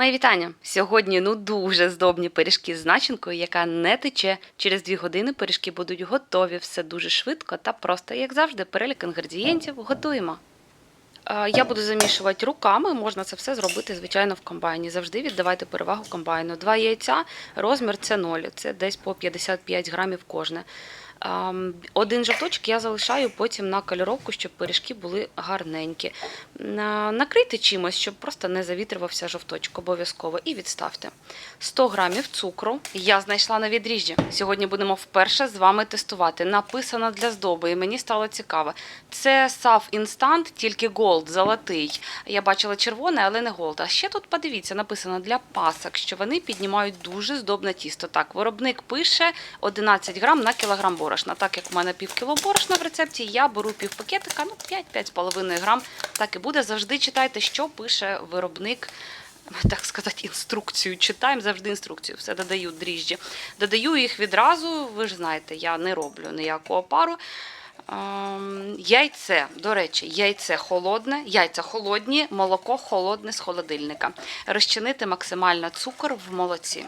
Мої вітання! Сьогодні ну дуже здобні пиріжки з начинкою, яка не тече. Через дві години пиріжки будуть готові. Все дуже швидко та просто, як завжди, перелік інгредієнтів готуємо. Е, Я буду замішувати руками, можна це все зробити, звичайно, в комбайні. Завжди віддавайте перевагу комбайну. Два яйця, розмір це 0, це десь по 55 грамів кожне. Один жовточок я залишаю потім на кольоровку, щоб пиріжки були гарненькі. Накрийте чимось, щоб просто не завітрювався жовточок обов'язково. І відставте. 100 грамів цукру я знайшла на відріжджі. Сьогодні будемо вперше з вами тестувати. Написано для здоби, і мені стало цікаво. Це сав інстант, тільки голд, золотий. Я бачила червоне, але не голд. А ще тут подивіться, написано для пасок, що вони піднімають дуже здобне тісто. Так, виробник пише 11 грам на кілограм борошна. Так як в мене пів кіло борошна в рецепті, я беру пів пакетика, ну 5-5,5 грам. Так і буде. Завжди читайте, що пише виробник. Так сказати, інструкцію читаємо, завжди інструкцію. Все додаю дріжджі. Додаю їх відразу, ви ж знаєте, я не роблю ніякого пару. Ем, Яйце, до речі, яйце холодне, яйця холодні, молоко холодне з холодильника. Розчинити максимально цукор в молоці.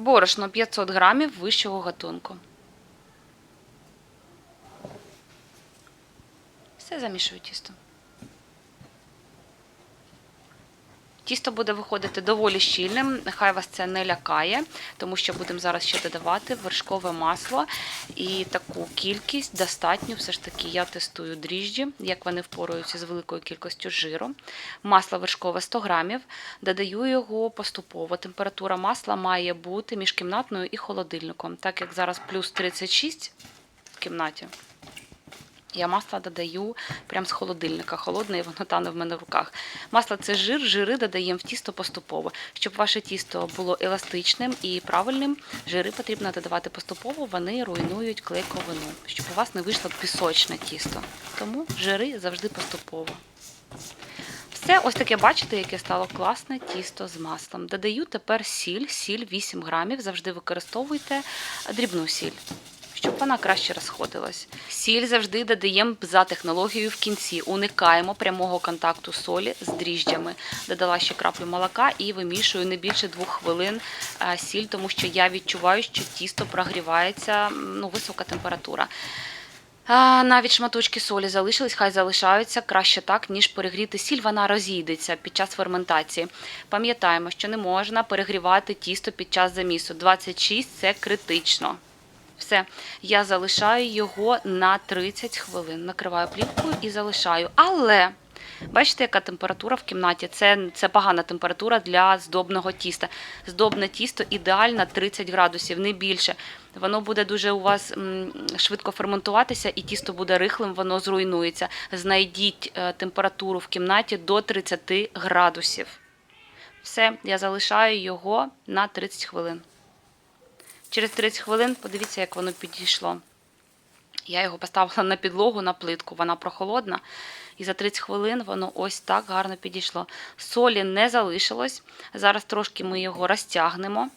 Борошно 500 грамів вищого гатунку. Все замішую тісто. Тісто буде виходити доволі щільним, нехай вас це не лякає, тому що будемо зараз ще додавати вершкове масло. І таку кількість достатньо. Все ж таки я тестую дріжджі, як вони впораються з великою кількістю жиру. Масло вершкове 100 грамів. Додаю його поступово. Температура масла має бути між кімнатною і холодильником, так як зараз плюс 36 в кімнаті. Я масло додаю прямо з холодильника, холодне, і воно тане в мене в руках. Масло це жир, жири додаємо в тісто поступово. Щоб ваше тісто було еластичним і правильним, жири потрібно додавати поступово, вони руйнують клейковину, щоб у вас не вийшло пісочне тісто. Тому жири завжди поступово. Все, ось таке, бачите, яке стало класне тісто з маслом. Додаю тепер сіль, сіль 8 грамів. Завжди використовуйте дрібну сіль, щоб вона краще розходилась. Сіль завжди додаємо за технологією в кінці. Уникаємо прямого контакту солі з дріжджами. Додала ще краплю молока і вимішую не більше двох хвилин сіль, тому що я відчуваю, що тісто прогрівається, ну, висока температура. Навіть шматочки солі залишились, хай залишаються краще так, ніж перегріти сіль, вона розійдеться під час ферментації. Пам'ятаємо, що не можна перегрівати тісто під час замісу. 26 це критично. Все, я залишаю його на 30 хвилин. Накриваю плівкою і залишаю. Але бачите, яка температура в кімнаті? Це, це погана температура для здобного тіста. Здобне тісто ідеально 30 градусів, не більше. Воно буде дуже у вас швидко ферментуватися, і тісто буде рихлим, воно зруйнується. Знайдіть е, температуру в кімнаті до 30 градусів. Все, я залишаю його на 30 хвилин. Через 30 хвилин подивіться, як воно підійшло. Я його поставила на підлогу, на плитку, вона прохолодна. І за 30 хвилин воно ось так гарно підійшло. Солі не залишилось. Зараз трошки ми його розтягнемо,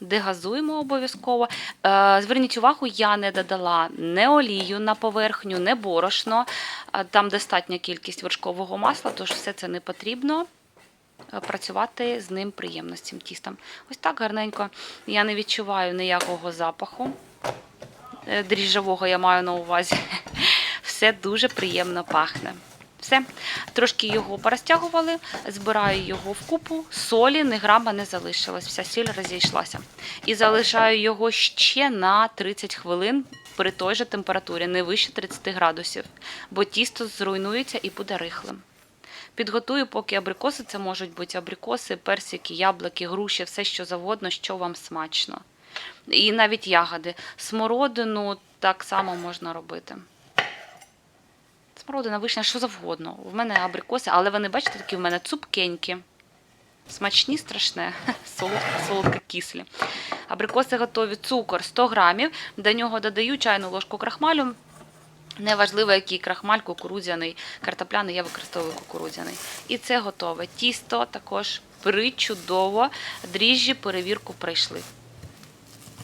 дегазуємо обов'язково. Е, Зверніть увагу, я не додала не олію на поверхню, не борошно. Е, Там достатня кількість вершкового масла, тож все це не потрібно працювати з ним приємно, з цим тістом. Ось так гарненько. Я не відчуваю ніякого запаху. Е, Дріжджового я маю на увазі. Все дуже приємно пахне. Все, трошки його порозтягували, збираю його в купу, солі ні грама не залишилось, вся сіль розійшлася. І залишаю його ще на 30 хвилин при той же температурі, не вище 30 градусів, бо тісто зруйнується і буде рихлим. Підготую, поки абрикоси, це можуть бути абрикоси, персики, яблуки, груші, все що завгодно, що вам смачно. І навіть ягоди. Смородину так само можна робити. Смородина, вишня, що завгодно. У мене абрикоси, але вони, бачите, такі в мене цупкенькі. Смачні, страшне, солодко кислі. Абрикоси готові, цукор 100 грамів. До нього додаю чайну ложку крахмалю. Неважливо, який крахмаль, кукурудзяний, картопляний, я використовую кукурудзяний. І це готове. Тісто також причудово. Дріжджі перевірку пройшли.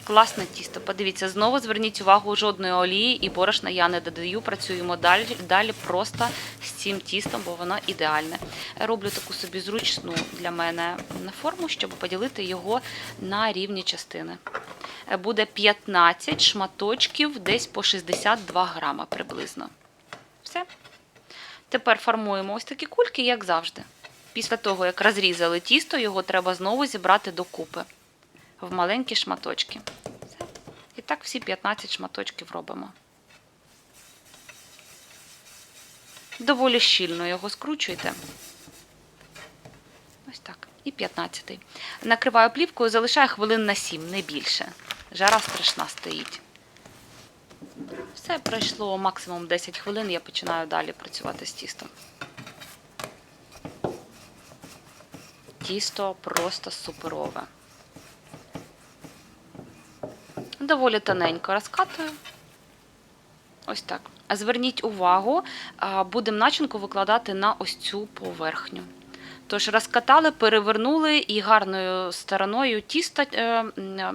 Класне тісто. Подивіться, знову зверніть увагу, жодної олії і борошна я не додаю. Працюємо далі, далі просто з цим тістом, бо воно ідеальне. Роблю таку собі зручну для мене форму, щоб поділити його на рівні частини. Е, Буде 15 шматочків, десь по 62 грама приблизно. Все. Тепер формуємо ось такі кульки, як завжди. Після того, як розрізали тісто, його треба знову зібрати докупи в маленькі шматочки. Все. І так всі 15 шматочків робимо. Доволі щільно його скручуйте. І 15. Накриваю плівкою, залишаю хвилин на 7, не більше. Жара страшна стоїть. Все пройшло максимум 10 хвилин, я починаю далі працювати з тістом. Тісто просто суперове. Доволі тоненько розкатую. Ось так. Зверніть увагу, будемо начинку викладати на ось цю поверхню. Тож розкатали, перевернули і гарною стороною тісто е,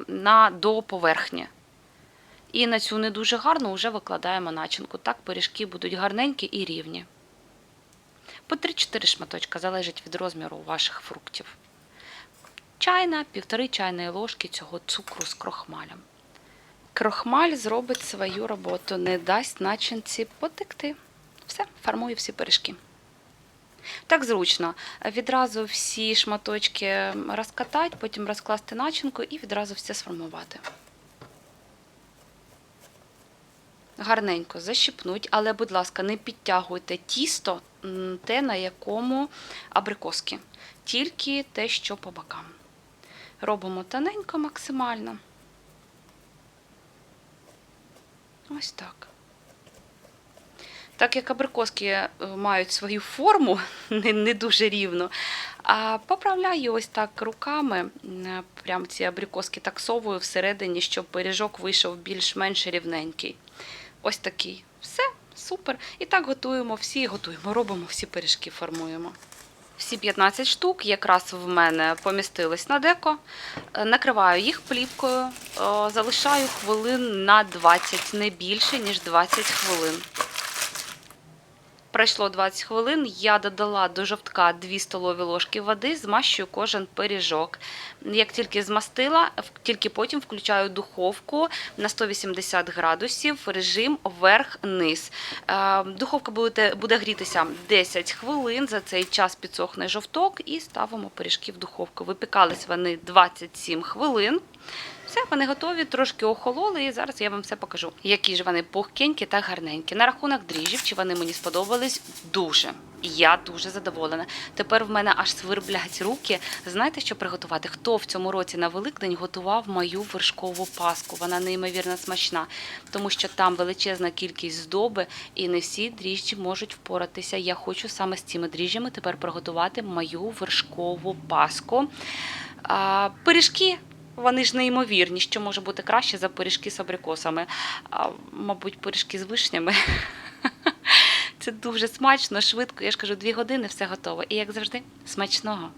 на, до поверхні. І на цю не дуже гарну вже викладаємо начинку. Так пиріжки будуть гарненькі і рівні. По 3-4 шматочка залежить від розміру ваших фруктів. Чайна, півтори чайної ложки цього цукру з крохмалем. Крохмаль зробить свою роботу, не дасть начинці потекти. Все, формую всі пиріжки. Так зручно. Відразу всі шматочки розкатати, потім розкласти начинку і відразу все сформувати. Гарненько защипнуть, але, будь ласка, не підтягуйте тісто, те, на якому абрикоски, тільки те, що по бокам. Робимо тоненько максимально. Ось так. Так як абрикоски е, мають свою форму, не, не дуже рівну, а поправляю ось так руками, прям ці абрикоски так совую всередині, щоб пиріжок вийшов більш-менш рівненький. Ось такий. Все, супер. І так готуємо всі, готуємо, робимо всі пиріжки, формуємо. Всі 15 штук якраз в мене помістились на деко. Е, Накриваю їх плівкою, е, залишаю хвилин на 20, не більше, ніж 20 хвилин. Пройшло 20 хвилин, я додала до жовтка 2 столові ложки води, змащую кожен пиріжок. Як тільки змастила, тільки потім включаю духовку на 180 градусів, режим вверх-низ. Е, Духовка буде, буде грітися 10 хвилин, за цей час підсохне жовток і ставимо пиріжки в духовку. Випікались вони 27 хвилин. Все, вони готові, трошки охололи, і зараз я вам все покажу. Які ж вони пухкенькі та гарненькі. На рахунок дріжджів, чи вони мені сподобались дуже. Я дуже задоволена. Тепер в мене аж сверблять руки. Знаєте, що приготувати? Хто в цьому році на Великдень готував мою вершкову паску? Вона неймовірно смачна, тому що там величезна кількість здоби, і не всі дріжджі можуть впоратися. Я хочу саме з цими дріжджами тепер приготувати мою вершкову паску. А, пиріжки. Вони ж неймовірні, що може бути краще за пиріжки з абрикосами. А, мабуть, пиріжки з вишнями. Це дуже смачно, швидко. Я ж кажу, дві години все готово. І як завжди, смачного.